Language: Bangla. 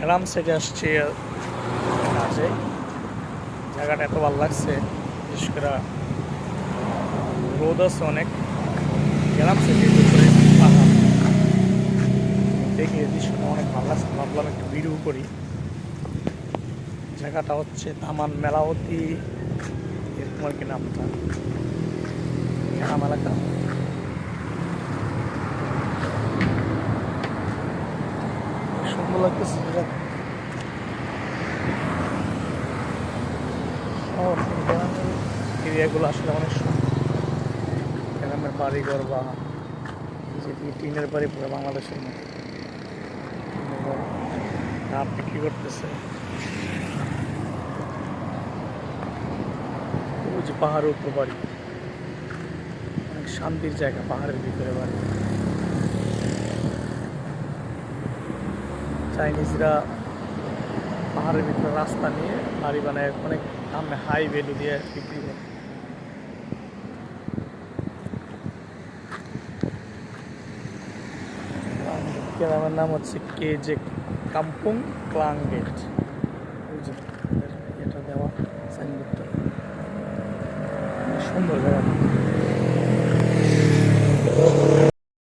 গ্রাম সাইডে আসছি কাজে। জায়গাটা এত ভালো লাগছে, বিশেষ করে রোদ আছে অনেক। গ্রাম উপরে পাহাড়। দেখে দৃশ্যটা অনেক ভালো লাগছে। ভাবলাম একটু ভিডিও করি। জায়গাটা হচ্ছে তামান মেলাবতী এরকম আর কি নামটা? গ্রাম এলাকা। সুন্দর লাগতেছে এরিয়াগুলো আসলে অনেক গ্রামের বাড়িঘর বা টিনের বাড়ি বাংলাদেশের বিক্রি করতেছে পাহাড়ের উপর বাড়ি অনেক শান্তির জায়গা পাহাড়ের ভিতরে বাড়ি চাইনিজরা পাহাড়ের ভিতরে রাস্তা নিয়ে বাড়ি বানায় অনেক দামে হাই ভ্যালু দিয়ে বিক্রি করে। আমার নাম হচ্ছে K J Kampung Klang gate এটা দেওয়া সাইনবোর্ডটা সুন্দর